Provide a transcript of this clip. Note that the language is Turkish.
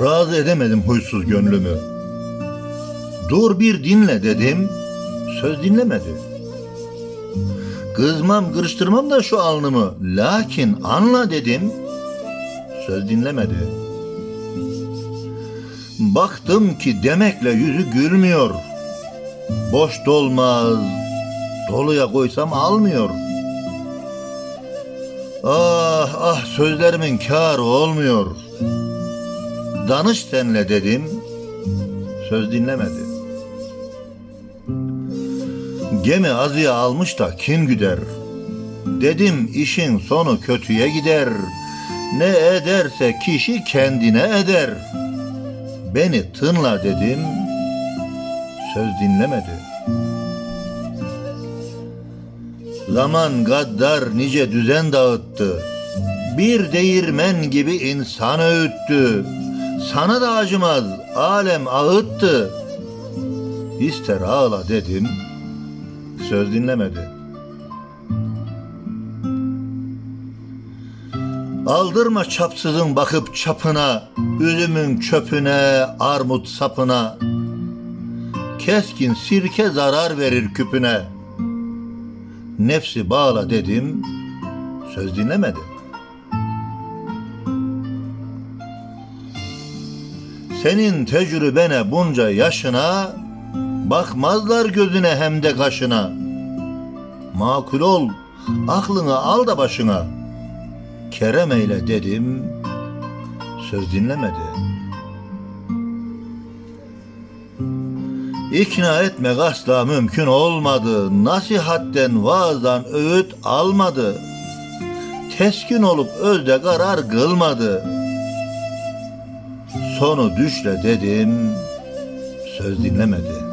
Razı edemedim huysuz gönlümü. Dur bir dinle dedim, söz dinlemedi. Kızmam, kırıştırmam da şu alnımı, lakin anla dedim, söz dinlemedi. Baktım ki demekle yüzü gülmüyor. Boş dolmaz, doluya koysam almıyor. Ah ah sözlerimin kârı olmuyor. Danış senle dedim, söz dinlemedi. Gemi azıya almış da kim güder? Dedim işin sonu kötüye gider. Ne ederse kişi kendine eder. Beni tınla dedim, söz dinlemedi. Zaman gaddar nice düzen dağıttı. Bir değirmen gibi insan öğüttü. Sana da acımaz, alem ağıttı. İster ağla dedim, söz dinlemedi. Aldırma çapsızın bakıp çapına, üzümün çöpüne, armut sapına. Keskin sirke zarar verir küpüne. Nefsi bağla dedim, söz dinlemedi. Senin tecrübene bunca yaşına, bakmazlar gözüne hem de kaşına. Makul ol, aklını al da başına. Kerem eyle dedim, söz dinlemedi. İkna etmek asla mümkün olmadı. Nasihatten, vaazdan öğüt almadı. Teskin olup özde karar kılmadı. Sonu düşle dedim, söz dinlemedi.